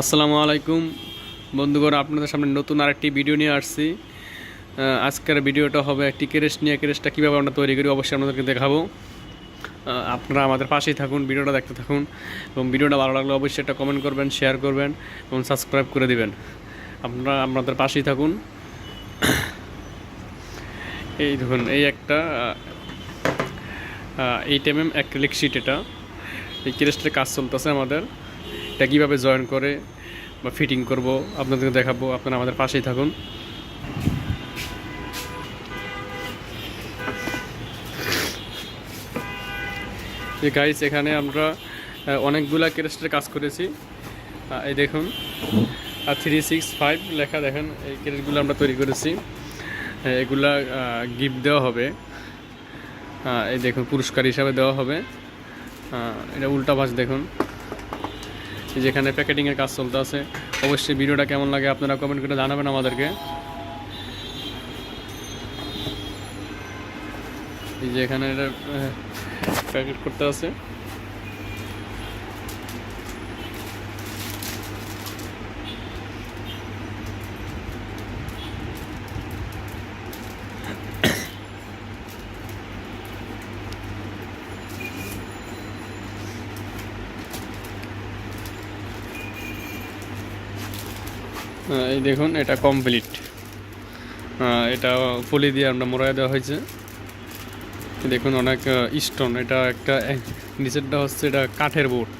আসসালামু আলাইকুম। বন্ধুগণ, আপনাদের সামনে নতুন আরেকটি ভিডিও নিয়ে আসছি। আজকের ভিডিওটা হবে একটি কেরেস্ট নিয়ে। কেরেস্টটা কীভাবে আমরা তৈরি করি অবশ্যই আপনাদেরকে দেখাবো। আপনারা আমাদের পাশেই থাকুন, ভিডিওটা দেখতে থাকুন। এবং ভিডিওটা ভালো লাগলে অবশ্যই একটা কমেন্ট করবেন শেয়ার করবেন এবং সাবস্ক্রাইব করে দিবেন। আপনারা আমাদের পাশেই থাকুন। এই দেখুন, এই একটা eight M M acrylic sheet এটা। এই কেরেস্টের কাজ চলতেছে আমাদের। এটা কীভাবে জয়েন করে বা ফিটিং করব, আপনাদেরকে দেখাবো, আপনারা আমাদের পাশেই থাকুন। এই গাইস এখানে আমরা অনেকগুলা কেরেস্টের কাজ করেছি। এই দেখুন, আর থ্রি সিক্স ফাইভ লেখা দেখেন, এই কেরেস্টগুলো আমরা তৈরি করেছি। এগুলা গিফট দেওয়া হবে। এই দেখুন, পুরস্কার হিসাবে দেওয়া হবে। এটা উল্টা ভাঁজ দেখুন। যেখানে প্যাকেটিংয়ের কাজ চলতে আছে অবশ্যই ভিডিওটা কেমন লাগে আপনারা কমেন্ট করে জানাবেন আমাদেরকে। এই যে এখানে এটা প্যাকেট করতে আছে। এই দেখুন, এটা কমপ্লিট এটা পলি দিয়ে আমরা মোড়াই দেওয়া হয়েছে। দেখুন, অনেক স্টোন এটা একটা নিচেরটা হচ্ছে এটা কাঠের বোর্ড।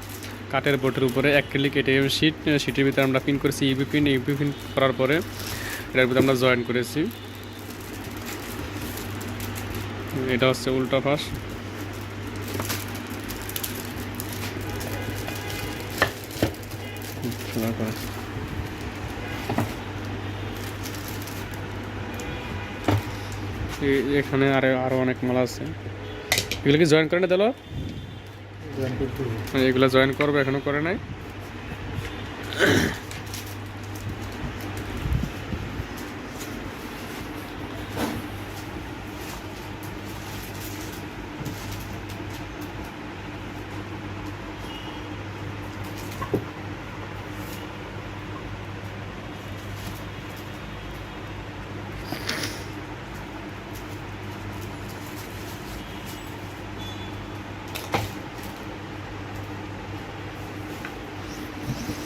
কাঠের বোর্ডের উপরে অ্যাক্রিলিক এটিএম শিট শিটের ভিতরে আমরা পিন করেছি ইউপি পিন ইউপি পিন করার পরে এটার ভিতরে আমরা জয়েন করেছি। এটা হচ্ছে উল্টা পাশ। করে। এখানে আরও আরও অনেক মালা আছে। এগুলো কি জয়েন করে না দেলো এগুলো জয়েন করবে এখনও করে নাই। Thank you.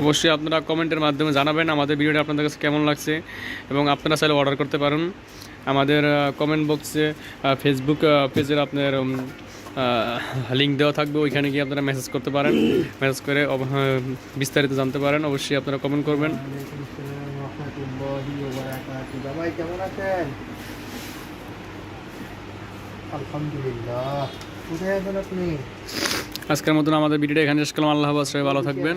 অবশ্যই আপনারা কমেন্টের মাধ্যমে জানাবেন আমাদের ভিডিওটা আপনাদের কাছে কেমন লাগছে এবং আপনারা চাইলে অর্ডার করতে পারেন। আমাদের কমেন্ট বক্সে ফেসবুক পেজের আপনার লিঙ্ক দেওয়া থাকবে। ওইখানে গিয়ে আপনারা মেসেজ করতে পারেন। মেসেজ করে বিস্তারিত জানতে পারেন। অবশ্যই আপনারা কমেন্ট করবেন। কেমন আছেন? আলহামদুলিল্লাহ। আজকের মতন আমাদের ভিডিওটা এখানে শেষ করলাম। আল্লাহ সবাই ভালো থাকবেন।